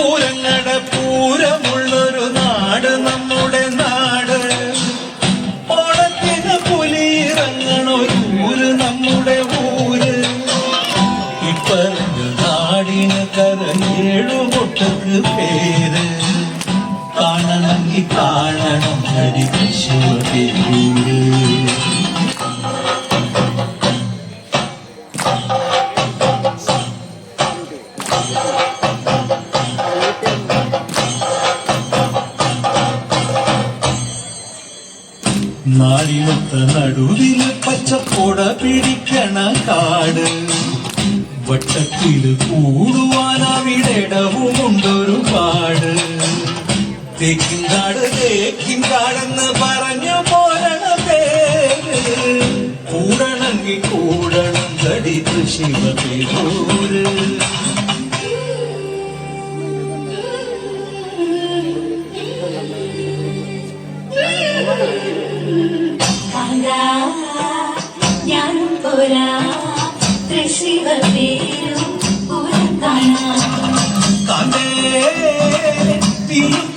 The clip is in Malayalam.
പൂരങ്ങട പൂരമുള്ളൊരു നാട് നമ്മുടെ നാട്. ഓണത്തിന് പുലിയിറങ്ങണൊരു നമ്മുടെ ഊര്. ഇപ്പറഞ്ഞ നാടിന് കരയേഴു മുട്ടക്ക് പേര്. കാണണമെങ്കിൽ കാണണം ഹരി ശിവപേരൂര് നാടിനൊത്ത നടുവിൽ പച്ചപ്പൊട പിടിക്കണ കാട്. വട്ടത്തിൽ കൂടുവാൻ അവിടെടവുമുണ്ടൊരു പാട്. തേക്കിൻകാട് തേക്കിൻകാടെന്ന് പറഞ്ഞു പോരണ പേര്. കൂടണമെങ്കിൽ കൂടണം തടി ശിവപേരൂര് ഞാനും പോരാ. തൃശ്ശിവ പേരും പൂരം കാണാം. കാന്തേ തീർക്കോ